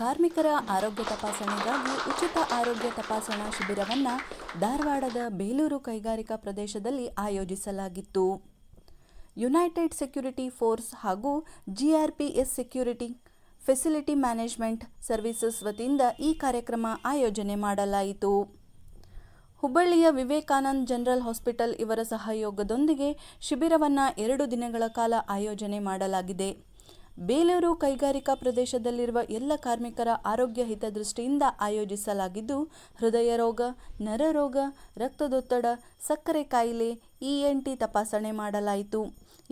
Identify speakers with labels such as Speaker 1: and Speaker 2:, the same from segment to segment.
Speaker 1: ಕಾರ್ಮಿಕರ ಆರೋಗ್ಯ ತಪಾಸಣೆಗಾಗಿ ಉಚಿತ ಆರೋಗ್ಯ ತಪಾಸಣಾ ಶಿಬಿರವನ್ನು ಧಾರವಾಡದ ಬೇಲೂರು ಕೈಗಾರಿಕಾ ಪ್ರದೇಶದಲ್ಲಿ ಆಯೋಜಿಸಲಾಗಿತ್ತು. ಯುನೈಟೆಡ್ ಸೆಕ್ಯುರಿಟಿ ಫೋರ್ಸ್ ಹಾಗೂ GRPS security facility management services ವತಿಯಿಂದ ಈ ಕಾರ್ಯಕ್ರಮ ಆಯೋಜನೆ ಮಾಡಲಾಯಿತು. ಹುಬ್ಬಳ್ಳಿಯ ವಿವೇಕಾನಂದ್ ಜನರಲ್ ಹಾಸ್ಪಿಟಲ್ ಇವರ ಸಹಯೋಗದೊಂದಿಗೆ ಶಿಬಿರವನ್ನು ಎರಡು ದಿನಗಳ ಕಾಲ ಆಯೋಜನೆ ಮಾಡಲಾಗಿದೆ. ಬೇಲೂರು ಕೈಗಾರಿಕಾ ಪ್ರದೇಶದಲ್ಲಿರುವ ಎಲ್ಲ ಕಾರ್ಮಿಕರ ಆರೋಗ್ಯ ಹಿತದೃಷ್ಟಿಯಿಂದ ಆಯೋಜಿಸಲಾಗಿದ್ದು, ಹೃದಯ ರೋಗ ನರರೋಗ ರಕ್ತದೊತ್ತಡ, ಸಕ್ಕರೆ ಕಾಯಿಲೆ ಇಎನ್ಟಿ ತಪಾಸಣೆ ಮಾಡಲಾಯಿತು.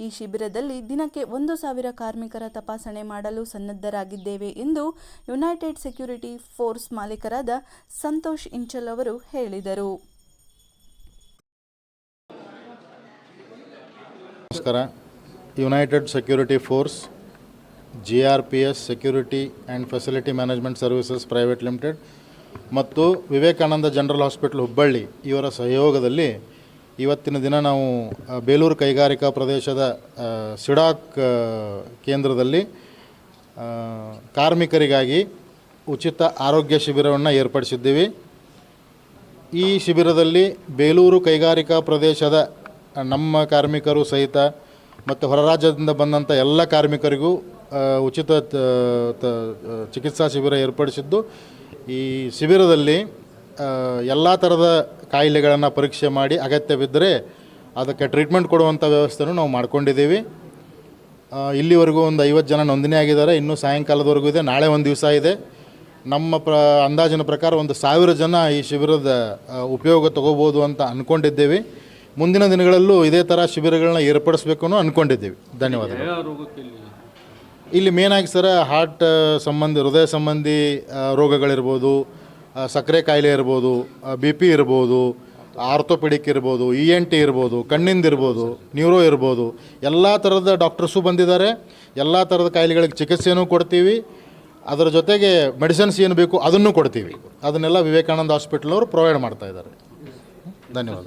Speaker 1: ಈ ಶಿಬಿರದಲ್ಲಿ ದಿನಕ್ಕೆ ಒಂದು ಸಾವಿರ ಕಾರ್ಮಿಕರ ತಪಾಸಣೆ ಮಾಡಲು ಸನ್ನದ್ಧರಾಗಿದ್ದೇವೆ ಎಂದು ಯುನೈಟೆಡ್ ಸೆಕ್ಯುರಿಟಿ ಫೋರ್ಸ್ ಮಾಲೀಕರಾದ ಸಂತೋಷ್ ಇಂಚಲ್ ಅವರು ಹೇಳಿದರು.
Speaker 2: United security force G security and facility management services private limited ಮತ್ತು ವಿವೇಕಾನಂದ ಜನರಲ್ ಹಾಸ್ಪಿಟಲ್ ಹುಬ್ಬಳ್ಳಿ ಇವರ ಸಹಯೋಗದಲ್ಲಿ ಇವತ್ತಿನ ದಿನ ನಾವು ಬೇಲೂರು ಕೈಗಾರಿಕಾ ಪ್ರದೇಶದ ಸಿಡಾಕ್ ಕೇಂದ್ರದಲ್ಲಿ ಕಾರ್ಮಿಕರಿಗಾಗಿ ಉಚಿತ ಆರೋಗ್ಯ ಶಿಬಿರವನ್ನು ಏರ್ಪಡಿಸಿದ್ದೀವಿ. ಈ ಶಿಬಿರದಲ್ಲಿ ಬೇಲೂರು ಕೈಗಾರಿಕಾ ಪ್ರದೇಶದ ನಮ್ಮ ಕಾರ್ಮಿಕರು ಸಹಿತ ಮತ್ತು ಹೊರ ರಾಜ್ಯದಿಂದ ಬಂದಂಥ ಎಲ್ಲ ಕಾರ್ಮಿಕರಿಗೂ ಉಚಿತ ಚಿಕಿತ್ಸಾ ಶಿಬಿರ ಏರ್ಪಡಿಸಿದ್ದು. ಈ ಶಿಬಿರದಲ್ಲಿ ಎಲ್ಲ ಥರದ ಕಾಯಿಲೆಗಳನ್ನು ಪರೀಕ್ಷೆ ಮಾಡಿ ಅಗತ್ಯವಿದ್ದರೆ ಅದಕ್ಕೆ ಟ್ರೀಟ್ಮೆಂಟ್ ಕೊಡುವಂಥ ವ್ಯವಸ್ಥೆನೂ ನಾವು ಮಾಡ್ಕೊಂಡಿದ್ದೀವಿ. ಇಲ್ಲಿವರೆಗೂ ಒಂದು ಐವತ್ತು ಜನ ನೋಂದಣಿ ಆಗಿದ್ದಾರೆ. ಇನ್ನೂ ಸಾಯಂಕಾಲದವರೆಗೂ ಇದೆ. ನಾಳೆ ಒಂದು ದಿವಸ ಇದೆ. ನಮ್ಮ ಪ್ರ, ಅಂದಾಜಿನ ಪ್ರಕಾರ ಒಂದು ಸಾವಿರ ಜನ ಈ ಶಿಬಿರದ ಉಪಯೋಗ ತಗೋಬೋದು ಅಂತ ಅಂದ್ಕೊಂಡಿದ್ದೇವೆ ಮುಂದಿನ ದಿನಗಳಲ್ಲೂ ಇದೇ ಥರ ಶಿಬಿರಗಳನ್ನ ಏರ್ಪಡಿಸಬೇಕು ಅನ್ಕೊಂಡಿದ್ದೀವಿ. ಧನ್ಯವಾದಗಳು. ಇಲ್ಲಿ ಮೇನಾಗಿ ಸರ ಹಾರ್ಟ್ ಸಂಬಂಧಿ, ಹೃದಯ ಸಂಬಂಧಿ ರೋಗಗಳಿರ್ಬೋದು ಸಕ್ಕರೆ ಕಾಯಿಲೆ ಇರ್ಬೋದು ಬಿ ಪಿ ಇರ್ಬೋದು ಆರ್ಥೋಪೆಡಿಕ್ ಇರ್ಬೋದು ಇ ಎನ್ ಟಿ ಇರ್ಬೋದು, ಕಣ್ಣಿಂದ ಇರ್ಬೋದು ನ್ಯೂರೋ ಇರ್ಬೋದು, ಎಲ್ಲ ಥರದ ಡಾಕ್ಟರ್ಸು ಬಂದಿದ್ದಾರೆ. ಎಲ್ಲ ಥರದ ಕಾಯಿಲೆಗಳಿಗೆ ಚಿಕಿತ್ಸೆನೂ ಕೊಡ್ತೀವಿ. ಅದರ ಜೊತೆಗೆ ಮೆಡಿಸಿನ್ಸ್ ಏನು ಬೇಕು ಅದನ್ನು ಕೊಡ್ತೀವಿ. ಅದನ್ನೆಲ್ಲ ವಿವೇಕಾನಂದ ಹಾಸ್ಪಿಟ್ಲವರು ಪ್ರೊವೈಡ್ ಮಾಡ್ತಾ ಇದ್ದಾರೆ. ಧನ್ಯವಾದ.